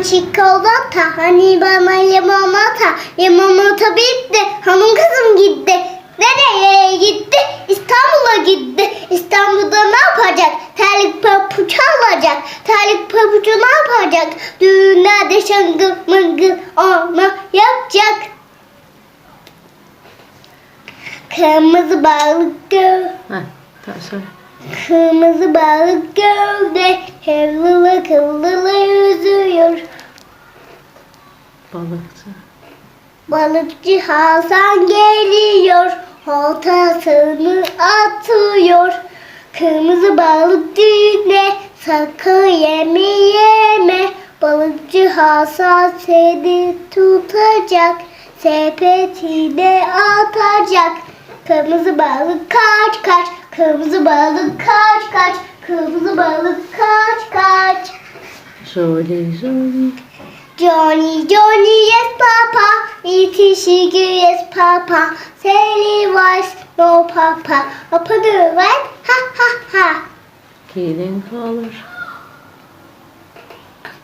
ben çikolata, hani bana limonata, limonata bitti, hanım kızım gitti. Nereye gitti? İstanbul'a gitti. İstanbul'da ne yapacak? Terlik papuç alacak. Terlik papucu ne yapacak? Düğünlerde şangır mıngır olma yapacak. Kırmızı balık göl. Heh, tamam söyle. Kırmızı balık gölde kıvrılı kıvrılı yüzüyor. Balıkçı. Balıkçı Hasan geliyor, oltasını atıyor. Kırmızı balık düğüne sakın yeme yeme. Balıkçı Hasan seni tutacak, sepetine atacak. Kırmızı balık kaç kaç, kırmızı balık kaç kaç, kırmızı balık kaç kaç. Jolly jolly. Johnny, Johnny, yes, Papa. It is sugar, yes, Papa. Sally was no Papa. Open the right, ha, ha, ha. Killing color.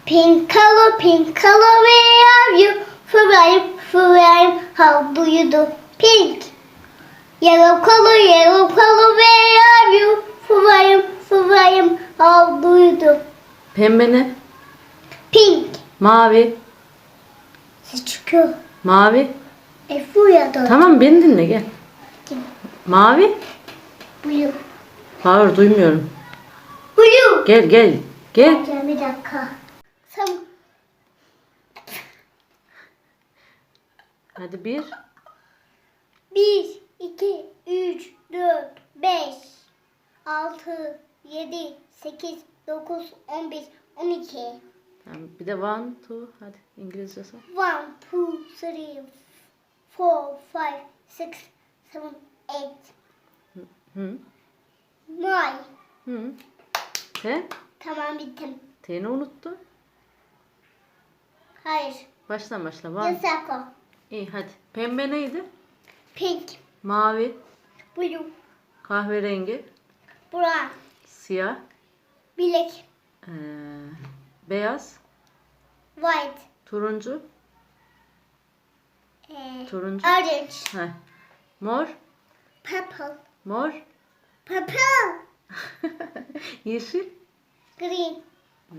Pink color, pink color, where are you? Flying, flying, how do you do? Pink. Yellow color, yellow color, where are you? Do? Pembe ne? Pink. Mavi. Çıkıyor. Mavi. E, bu ya da. Tamam beni dinle gel. Mavi. Blue. Hayır duymuyorum. Blue. Gel gel. Gel. Gel bir dakika. Sam Hadi bir. 1, 2, 3, 4, 5, 6, 7, 8, 9, 11, 12. Tamam, bir de one, two. Hadi İngilizce say. 1, 2, 3, 4, 5, 6, 7, 8, Hı. 9. Hı. T. Tamam bittim. T'ni unuttu. Hayır. Baştan başla. One. Yasak o. İyi hadi. Pembe neydi? Pink, Mavi. blue, Kahverengi. brown, Siyah. Bilek, ee, beyaz. white, Turuncu. e, Turuncu. orange, Heh. Mor. purple, Mor. purple, Yeşil. green, Hmm.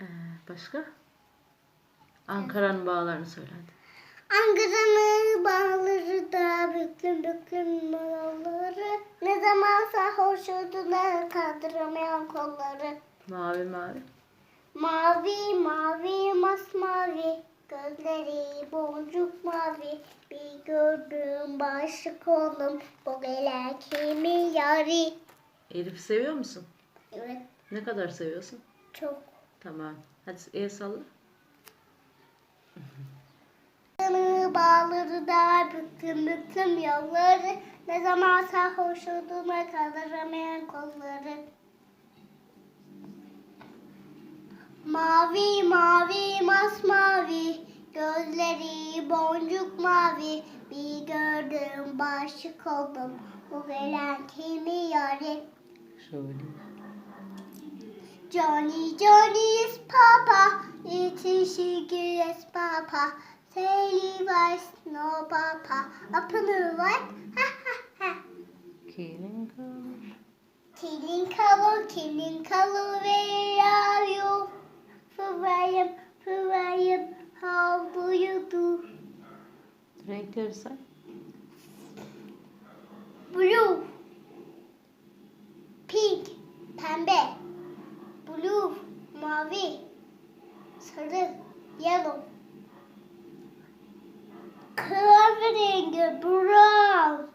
Ee, başka? Ankara'nın bağlarını söyle hadi. Ankara'nın bağları da büklüm büklüm olduğuna kaldıramayan kolları Mavi mavi. Mavi mavi masmavi Gözleri boncuk mavi Bir gördüm başlık oldum Bu gelen kimi yari Elif'i seviyor musun? Evet Ne kadar seviyorsun? çok Tamam. Hadi el salla. Bağları da büktüm büktüm yolları Ne zaman sarhoş olduğuna kaldıramayan kolları Mavi mavi masmavi Gözleri boncuk mavi Bir gördüm başık oldum Bu gelen kimi yari Şöyle. Johnny, Johnny is Papa. It is sugar is Papa. Sally was no Papa. Open the light. Ha ha ha. Killing color. Killing color, killing color, where are you? For I am, for I am, how do you do? Renkleri say. Blue, pink, pembe, blue, mavi, sarı, yellow, kahverengi, brown,